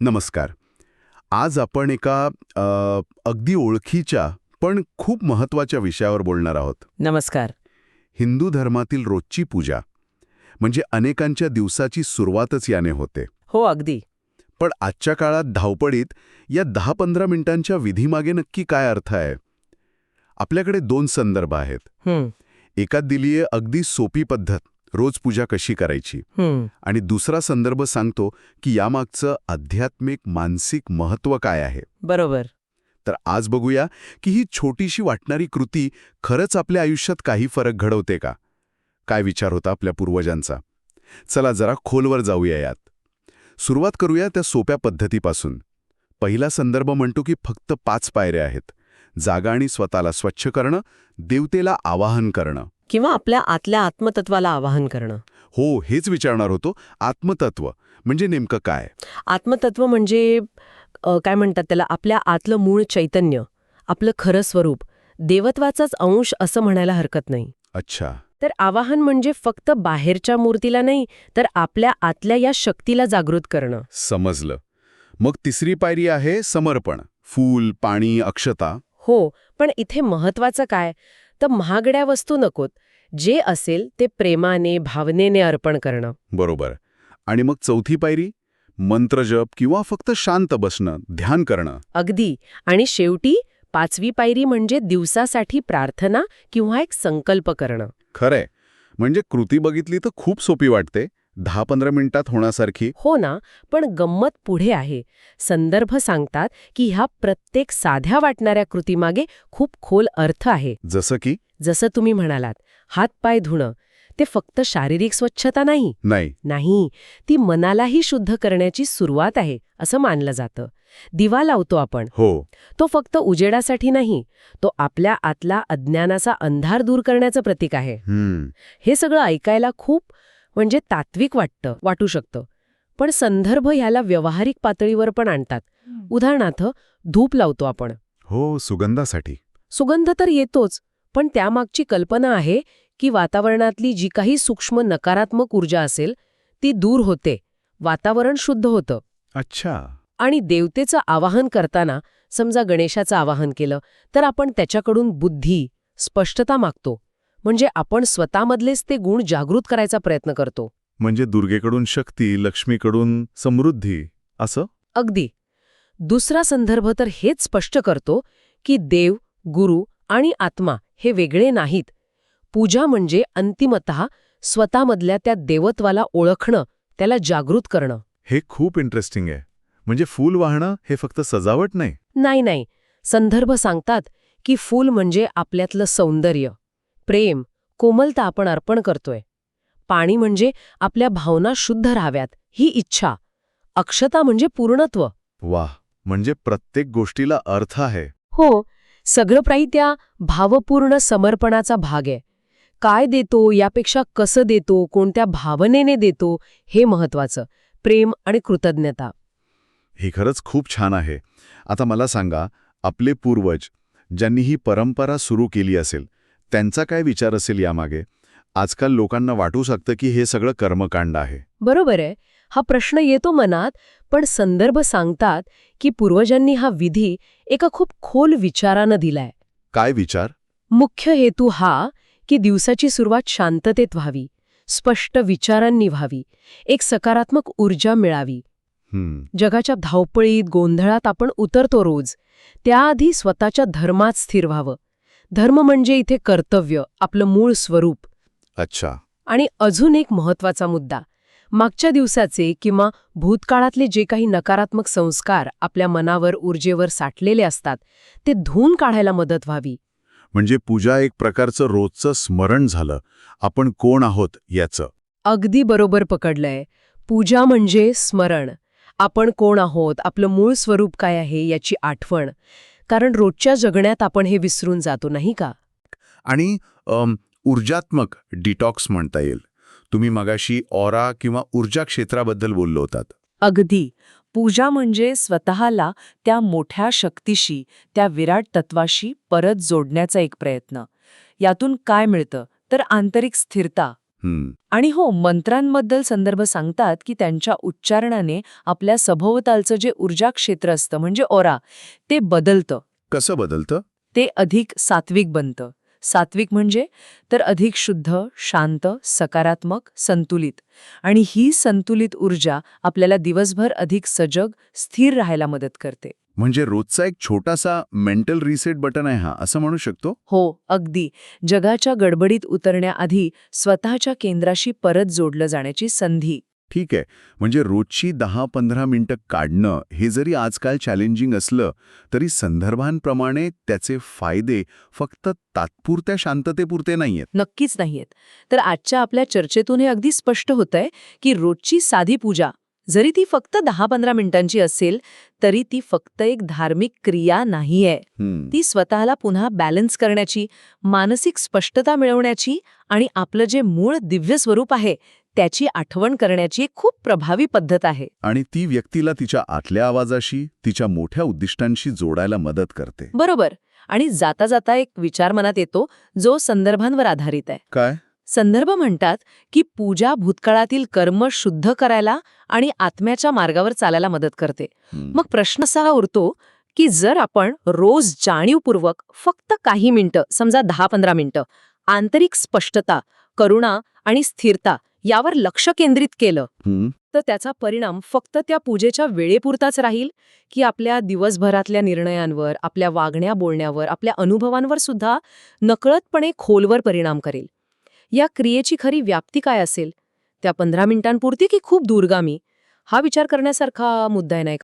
नमस्कार. आज आपण एका अ, अगदी ओळखीच्या पण खूप महत्त्वाच्या विषयावर बोलणार आहोत. नमस्कार. हिंदू धर्मातील रोजची पूजा म्हणजे अनेकांच्या दिवसाची सुरुवातच याने होते. हो अगदी. पण आजच्या काळात धावपळीत या दहा पंधरा मिनिटांच्या विधीमागे नक्की काय अर्थ आहे? आपल्याकडे दोन संदर्भ आहेत. हं, एकात दिलीये अगदी सोपी पद्धत रोज पूजा कशी करायची? आणि दुसरा संदर्भ सांगतो की यामागचं आध्यात्मिक मानसिक महत्त्व काय आहे. बरोबर. तर आज बघूया की ही छोटीशी वाटणारी कृती खरंच आपल्या आयुष्यात काही फरक घडवते का? काय विचार होता आपल्या पूर्वजांचा? चला जरा खोलवर जाऊया यात. सुरुवात करूया त्या सोप्या पद्धतीपासून. पहिला संदर्भ म्हणतो की फक्त पाच पायऱ्या आहेत. जागा आणि स्वतःला स्वच्छ करणं देवतेला आवाहन करणं. किंवा आपल्या आतल्या आत्मतत्वाला आवाहन करणं? हो हेच विचारणार होतो. आत्मतत्व म्हणजे नेमकं काय? आत्मतत्व म्हणजे अ, काय म्हणतात त्याला? आपल्या आतलं मूळ चैतन्य आपलं खरं स्वरूप. देवत्वाचाच अंश असं म्हणायला हरकत नाही. अच्छा. तर आवाहन म्हणजे फक्त बाहेरच्या मूर्तीला नाही तर आपल्या आतल्या या शक्तीला जागृत करणं. समजलं. मग तिसरी पायरी आहे समर्पण. फूल पाणी अक्षता. हो पण इथे महत्वाचं काय? तर महागड्या वस्तू नकोत जे असेल ते प्रेमाने भावनेने अर्पण करणं. बरोबर. आणि मग चौथी पायरी? मंत्रजप किंवा फक्त शांत बसणं ध्यान करणं. अगदी. आणि शेवटी पाचवी पायरी म्हणजे दिवसासाठी प्रार्थना किंवा एक संकल्प करणं. खरंय. म्हणजे कृती बघितली तर खूप सोपी वाटते. दहा पंधरा मिनिटात होण्यासारखी. हो ना पण गंमत पुढे आहे. संदर्भ सांगतात की ह्या प्रत्येक साध्या वाटणाऱ्या कृतीमागे खूप खोल अर्थ आहे. जसं की? जसं तुम्ही म्हणालात हात-पाय धुणं ते फक्त शारीरिक स्वच्छता नाही. नाही. नाही ती मनालाही शुद्ध करण्याची सुरुवात आहे असं मानलं जातं. दिवा लावतो आपण. हो. तो फक्त उजेडासाठी नाही तो आपल्या आतला अज्ञानाचा अंधार दूर करण्याचं प्रतीक आहे. हे सगळं ऐकायला खूप म्हणजे तात्विक वाटतं वाटू शकतं. पण संदर्भ ह्याला व्यावहारिक पातळीवर पण आणतात. उदाहरणार्थ धूप लावतो आपण. हो सुगंधासाठी. सुगंध तर येतोच पण त्यामागची कल्पना आहे की वातावरणातली जी काही सूक्ष्म नकारात्मक ऊर्जा असेल ती दूर होते. वातावरण शुद्ध होतं. अच्छा. आणि देवतेचं आवाहन करताना समजा गणेशाचं आवाहन केलं तर आपण त्याच्याकडून बुद्धी स्पष्टता मागतो. म्हणजे आपण स्वतःमधलेच ते गुण जागृत करायचा प्रयत्न करतो. म्हणजे दुर्गेकडून शक्ती लक्ष्मीकडून समृद्धी असं? अगदी. दुसरा संदर्भ तर हेच स्पष्ट करतो की देव गुरु आणि आत्मा हे वेगळे नाहीत. पूजा म्हणजे अंतिमतः स्वतःमधल्या त्या देवत्वाला ओळखणं त्याला जागृत करणं. हे खूप इंटरेस्टिंग आहे. म्हणजे फूल वाहणं हे फक्त सजावट नाही? नाही नाही. संदर्भ सांगतात की फूल म्हणजे आपल्यातलं सौंदर्य. प्रेम कोमलता आपण अर्पण करतोय. पाणी म्हणजे आपल्या भावना शुद्ध राहाव्यात ही इच्छा. अक्षता म्हणजे पूर्णत्व. वाह म्हणजे प्रत्येक गोष्टीला अर्थ आहे. हो सगळं प्राई त्या भावपूर्ण समर्पणाचा भाग आहे. काय देतो यापेक्षा कसं देतो कोणत्या भावनेने देतो हे महत्वाचं प्रेम आणि कृतज्ञता. ही खरंच खूप छान आहे. आता मला सांगा आपले पूर्वज ज्यांनी ही परंपरा सुरू केली असेल त्यांचा काय विचार असेल यामागे? आजकाल लोकांना वाटू शकतं की हे सगळं कर्मकांड आहे. बरोबर आहे. हा प्रश्न येतो मनात पण संदर्भ सांगतात की पूर्वजांनी हा विधी एका खूप खोल विचारानं दिलाय. काय विचार? मुख्य हेतू हा की दिवसाची सुरुवात शांततेत व्हावी स्पष्ट विचारांनी व्हावी एक सकारात्मक ऊर्जा मिळावी. जगाच्या धावपळीत गोंधळात आपण उतरतो रोज. त्याआधी स्वतःच्या धर्मात स्थिर व्हावं. धर्म म्हणजे इथे कर्तव्य आपलं मूळ स्वरूप. अच्छा. आणि अजून एक महत्त्वाचा मुद्दा. मागच्या दिवसाचे किंवा भूतकाळातले जे काही नकारात्मक संस्कार आपल्या मनावर ऊर्जेवर साठलेले असतात ते धुवून काढायला मदत व्हावी. म्हणजे पूजा एक प्रकारचं रोजचं स्मरण झालं. आपण कोण आहोत याचं? अगदी बरोबर पकडलंय. पूजा म्हणजे स्मरण. आपण कोण आहोत? आपलं मूळ स्वरूप काय आहे याची आठवण. कारण रोजच्या जगण्यात आपण हे विसरून जातो नाही का? आणि ऊर्जात्मक डिटॉक्स म्हणता येईल. तुम्ही मगाशी ऑरा किंवा ऊर्जा क्षेत्राबद्दल बोललो होतात. अगदी. पूजा म्हणजे स्वतःला त्या मोठ्या शक्तीशी त्या विराट तत्वाशी परत जोडण्याचा एक प्रयत्न. यातून काय मिळतं? तर आंतरिक स्थिरता. आणि हो मंत्रांबद्दल संदर्भ सांगतात की त्यांच्या उच्चारणाने आपल्या सभोवतालचं जे ऊर्जा क्षेत्र असतं म्हणजे ओरा ते बदलतं. कसं बदलतं? ते अधिक सात्विक बनतं. सात्विक म्हणजे तर अधिक शुद्ध शांत सकारात्मक संतुलित. आणि ही संतुलित ऊर्जा आपल्याला दिवसभर अधिक सजग स्थिर राहायला मदत करते. म्हणजे रोजचा एक छोटासा मेंटल रिसेट बटन आहे हा असं म्हणू शकतो? हो अगदी. जगाच्या गडबडीत उतरण्याआधी स्वतःच्या केंद्राशी परत जोडलं जाण्याची संधी. ठीक आहे. म्हणजे रोजची दहा पंधरा मिनिटं काढणं हे जरी आजकाल चॅलेंजिंग असलं तरी संदर्भांप्रमाणे त्याचे फायदे फक्त तात्पुरत्या शांततेपुरते नाहीयेत. नक्कीच नाहीयेत. तर आजच्या आपल्या चर्चेतून हे अगदी स्पष्ट होतंय की रोजची साधी पूजा जरी ती फक्त दहा पंधरा मिनिटांची असेल तरी ती फक्त एक धार्मिक क्रिया नाहीये. ती स्वतःला पुन्हा बॅलन्स करण्याची मानसिक स्पष्टता मिळवण्याची आणि आपलं जे मूळ दिव्य स्वरूप आहे त्याची आठवण करण्याची एक खूप प्रभावी पद्धत आहे. आणि ती व्यक्तीला तिच्या आतल्या आवाजाशी तिच्या मोठ्या उद्दिष्टांशी जोडायला मदत करते. बरोबर. आणि जाता जाता एक विचार मनात येतो जो संदर्भांवर आधारित आहे. काय? संदर्भ म्हणतात की पूजा भूतकाळातील कर्म शुद्ध करायला आणि आत्म्याच्या मार्गावर चालायला मदत करते. मग प्रश्न असा उरतो की जर आपण रोज जाणीवपूर्वक फक्त काही मिनिटं समजा दहा पंधरा मिनिटं आंतरिक स्पष्टता करुणा आणि स्थिरता यावर लक्ष केंद्रित केलं तर त्याचा परिणाम फक्त त्या पूजेच्या वेळेपुरताच राहील की आपल्या दिवसभरातल्या निर्णयांवर आपल्या वागण्या बोलण्यावर आपल्या अनुभवांवर सुद्धा नकळतपणे खोलवर परिणाम करेल. या क्रियेची खरी व्याप्ती काय असेल? त्या पंधरा मिनिटांपुरती की खूप दूरगामी? हा विचार करण्यासारखा मुद्दा आहे नाही